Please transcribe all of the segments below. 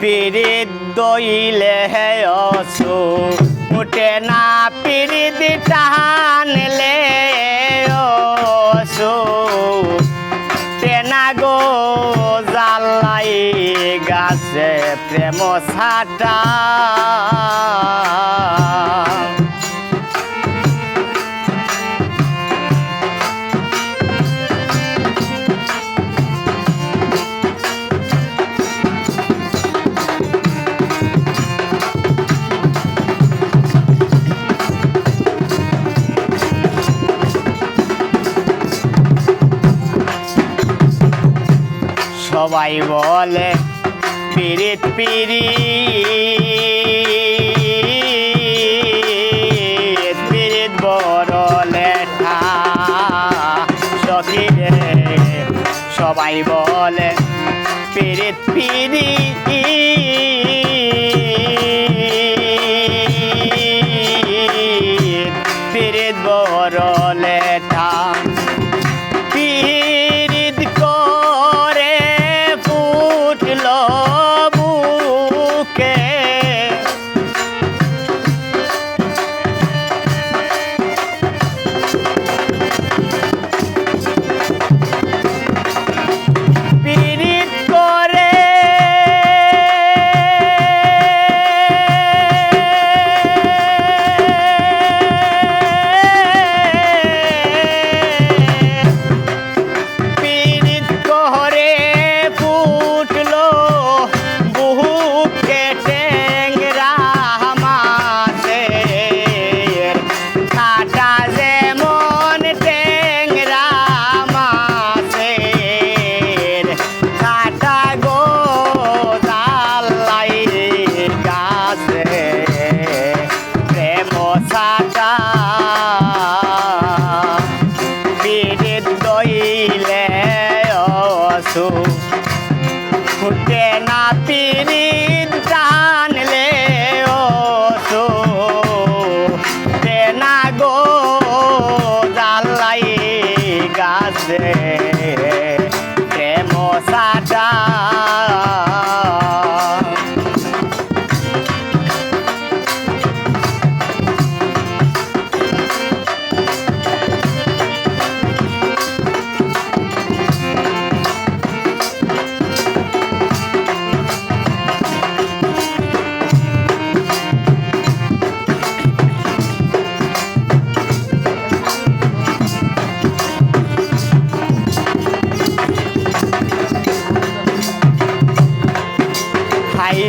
পিরিত দইলে অসু উঠে না পিরিত টানলে অসু। টেনা গো জালাই গাছে প্রেম সাটা সবাই বলে, পিরিত পিরি পিরিত বড় লেখা সখী সবাই বলে, পিরিত পিরি পিরিত বড় লেখা পিরিত রাতের টান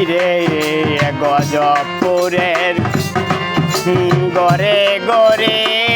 রে গজপুরের গরে গরে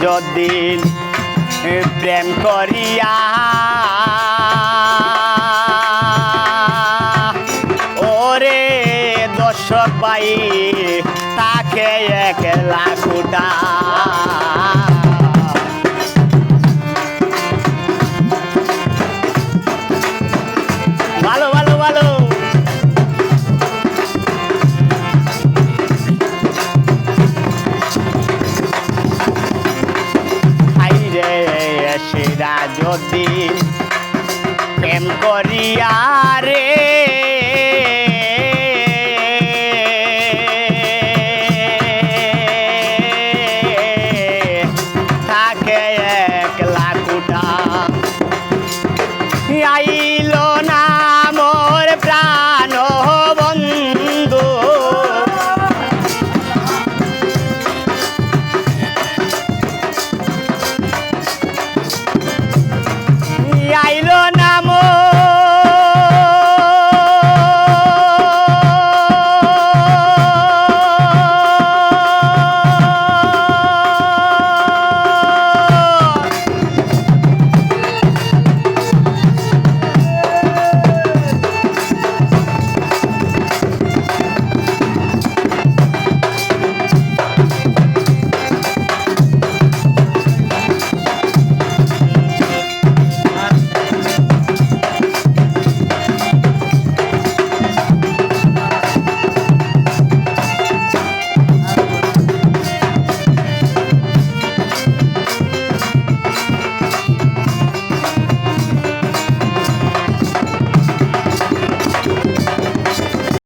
যদি প্রেম করিয়া ওরে দর্শক পাই তাকে একলা কুটা দিন প্রেম করিয়া রে। থাকে একলা কুটা।